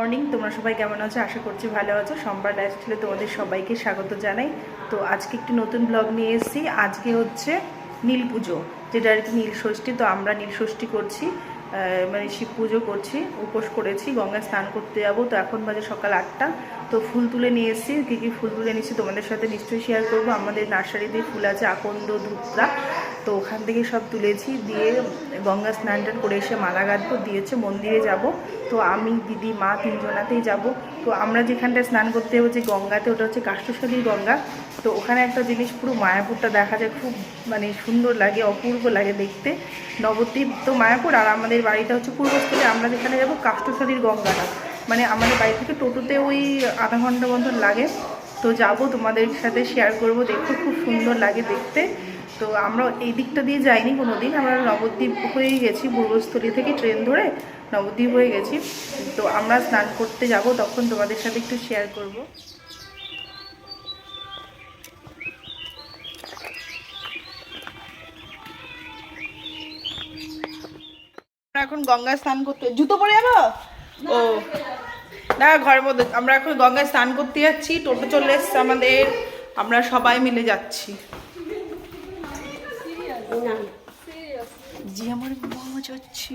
Morning, তোমরা সবাই কেমন আছো? আশা করছি ভালো আছো। সোমবার লাইফস্টাইলে তোমাদের সবাইকে স্বাগত জানাই। তো আজকে একটি নতুন ব্লগ নিয়ে এসেছি। আজকে হচ্ছে নীল পুজো, যেটা আর কি নীল ষষ্ঠী। তো আমরা নীল ষষ্ঠী করছি মানে শিব পুজো করছি, উপোস করেছি, গঙ্গায় স্নান করতে যাব। তো এখন বাজে সকাল আটটা। তো ফুল তুলে নিয়ে এসেছি। কী কী ফুল তুলে নিয়েছি তোমাদের সাথে নিশ্চয়ই শেয়ার করব। আমাদের নার্সারিতে ফুল আছে, আকন্দ ধুতরা তো ওখান থেকে সব তুলেছি, দিয়ে গঙ্গা স্নান টান করে এসে মালা গাঁথবো দিয়েছে মন্দিরে যাব। তো আমি, দিদি, মা তিনজনাতেই যাব। তো আমরা যেখানটায় স্নান করতে যাব, যে গঙ্গাতে, ওটা হচ্ছে কাষ্টসাগরী গঙ্গা। তো ওখানে একটা জিনিস পুরো মায়াপুরটা দেখা যায়, খুব মানে সুন্দর লাগে, অপূর্ব লাগে দেখতে। নবদ্বীপ তো মায়াপুর, আর আমাদের বাড়িটা হচ্ছে পূর্বস্থলে। আমরা যেখানে যাব কাষ্টসাগরীর গঙ্গাটা। মানে আমাদের বাড়ি থেকে টোটোতে ওই আধা ঘণ্টা মতন লাগে। তো যাব, তোমাদের সাথে শেয়ার করব দেখতে খুব সুন্দর লাগে দেখতে। তো আমরা এই দিকটা দিয়ে যাইনি কোনো দিন আমরা নবদ্বীপ হয়ে গেছি, পূর্বস্থলী থেকে ট্রেন ধরে নবদ্বীপ হয়ে গেছি। তো আমরা স্নান করতে যাব, তখন তোমাদের সাথে একটু শেয়ার করব। এখন গঙ্গায় স্নান করতে জুতো পরে যাব? ও। না ঘরের মধ্যে আমরা এখন গঙ্গায় স্নান করতে যাচ্ছি, টোটো চলে এসছে আমাদের। আমরা সবাই মিলে যাচ্ছি। জি আমার বাবা যাচ্ছি।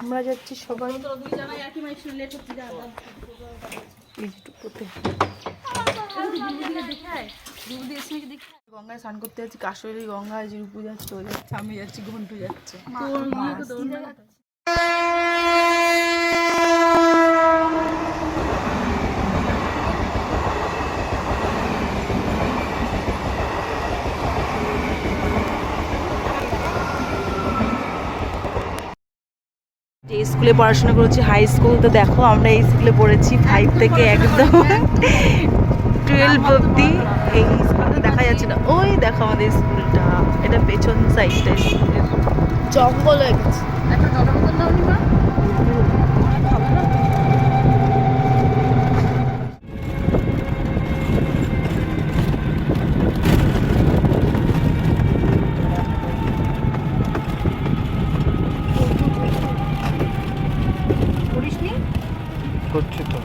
আমরা যাচ্ছি সবাই। গঙ্গায় স্নান করতে যাচ্ছি কাশরি গঙ্গা জিরুপু যাচ্ছে ও যাচ্ছে আমি যাচ্ছি ঘন্টু যাচ্ছে যে স্কুলে পড়াশোনা করেছি হাই স্কুল তো দেখো আমরা এই স্কুলে পড়েছি ফাইভ থেকে একদম টুয়েলভ অব্দি এই স্কুলটা দেখা যাচ্ছে না। ওই দেখো আমাদের স্কুলটা এটা পেছন সাইডটা স্কুলের জঙ্গল হয়ে গেছে একটা জলের বোতল দাও নি মা করিসনি করছি তো।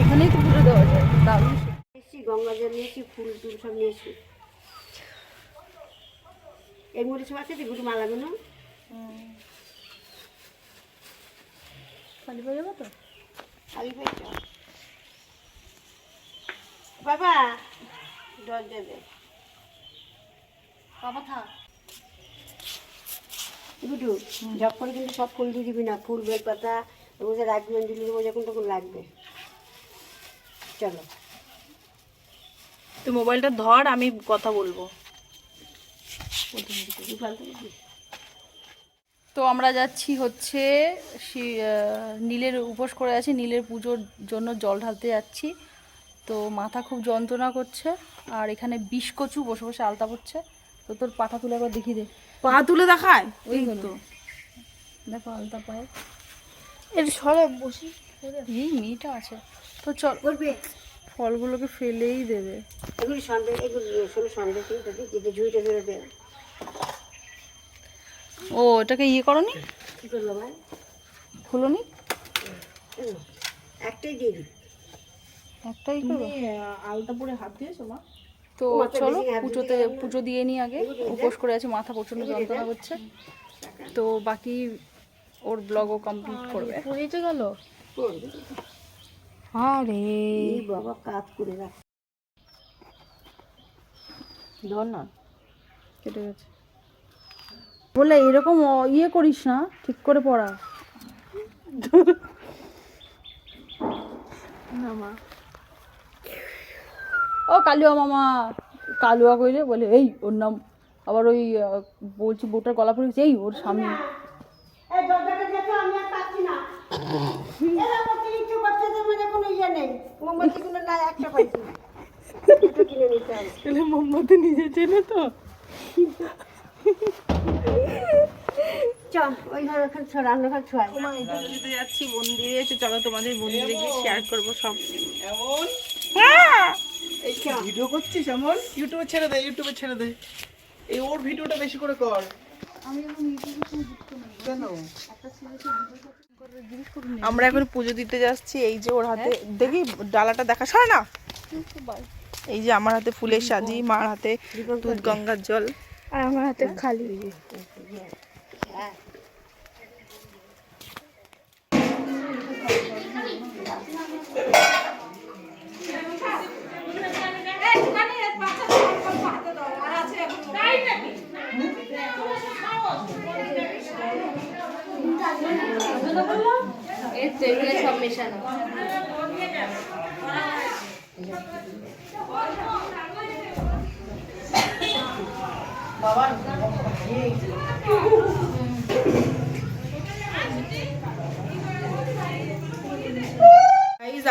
এখানেই তো পুরো দেওয়া যায় দারুণ। নিয়েছি গঙ্গা জল নিয়েছি ফুল টুল সব নিয়েছি। এই মুড়ি সব আছে এগুলো মালাগুলো খালি পাওয়া যাবে তো? খালি পেয়েছ বাবা। জল দেবে। বাবা থাক। গুডু ঝপ করে কিন্তু সব ফুল দিয়ে দিবি না। ফুল বেল পাতা ওগুলো রাখবি দিলি দেবো যখন তখন লাগবে। চলো। তুই মোবাইলটা ধর আমি কথা বলব। তো আমরা যাচ্ছি হচ্ছে নীলের উপোস করে আছি নীলের পুজোর জন্য জল ঢালতে যাচ্ছি। তো মাথা খুব যন্ত্রণা করছে আর এখানে বিষ কচু বসে বসে আলতা পড়ছে। তো তোর পাটা তুলে একবার দেখি দে। পা তুলে দেখায়? ওই তো। দেখো আলতা পায়ে এর সরে বসি। এই মেয়েটা আছে। তো চল করবে। ফলগুলোকে ফেলেই দেবে। এগুলি সন্দেহ এগুলি শোনো সন্দেহ কিন্তু ঝুঁইটা ধরে দেবে ও এটাকে ইয়ে করনি? কী করল ভাই? খুলোনি? একটাই দিয়ে দিই। একটাই করো। আলতা পরে হাত দিয়েছ মা? তো চলো পুজোতে পুজো দিয়ে নিই আগে। উপোস করে আছে মাথা প্রচণ্ড যন্ত্রণা করছে। তো বাকি ওর ব্লগও কমপ্লিট করবে। পুরিতে গেল। করবে আরে বাবা কাজ করে রাখ। ধর না। কেটে গেছে। বলে এরকম ইয়ে করিস না ঠিক করে পড়া। না মা। ও কালুয়া মামা। কালুয়া কইরে বলে এই ওর নাম আবার ওই বলছি বউটার গলা পড়ে এই ওর স্বামী। ইয়ে নেই। মোমবাতি নিজে চেনে তো। যাচ্ছি মন্দিরে। এসে চলো তোমাদের মন্দিরে গিয়ে শেয়ার করব সব। হ্যাঁ। ভিডিও করছিস এমন? ইউটিউবে ছেড়ে দে ইউটিউবে ছেড়ে দে। এই ওর ভিডিওটা বেশি করে কর। আমরা এখন পুজো দিতে যাচ্ছি এই যে ওর হাতে দেখি ডালাটা দেখা সরে না। এই যে আমার হাতে ফুলের সাজি মার হাতে দুধ গঙ্গার জল। আর আমার হাতে খালি।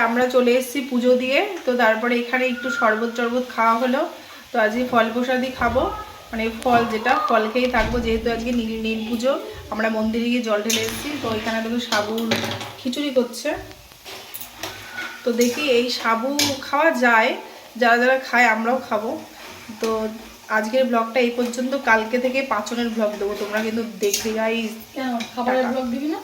আমরা চলে এসেছি পুজো দিয়ে। তো তারপরে এখানে একটু শরবত টরবত খাওয়া হলো। তো আজকে ফল প্রসাদই খাব। মানে ফল যেটা ফল খেয়েই থাকব। যেহেতু আজকে নীল নীল পুজো আমরা মন্দিরে গিয়ে জল ঢেলে এসেছি তো এখানে দেখো সাবুর খিচুড়ি করছে। তো দেখি এই সাবু খাওয়া যায় যারা যারা খায় আমরাও খাব। তো আজকের ব্লগটা এই পর্যন্ত কালকে থেকে পাঁচনের ব্লগ দেবো তোমরা কিন্তু দেখবে কেন? খাবারের ব্লগ দিবি না?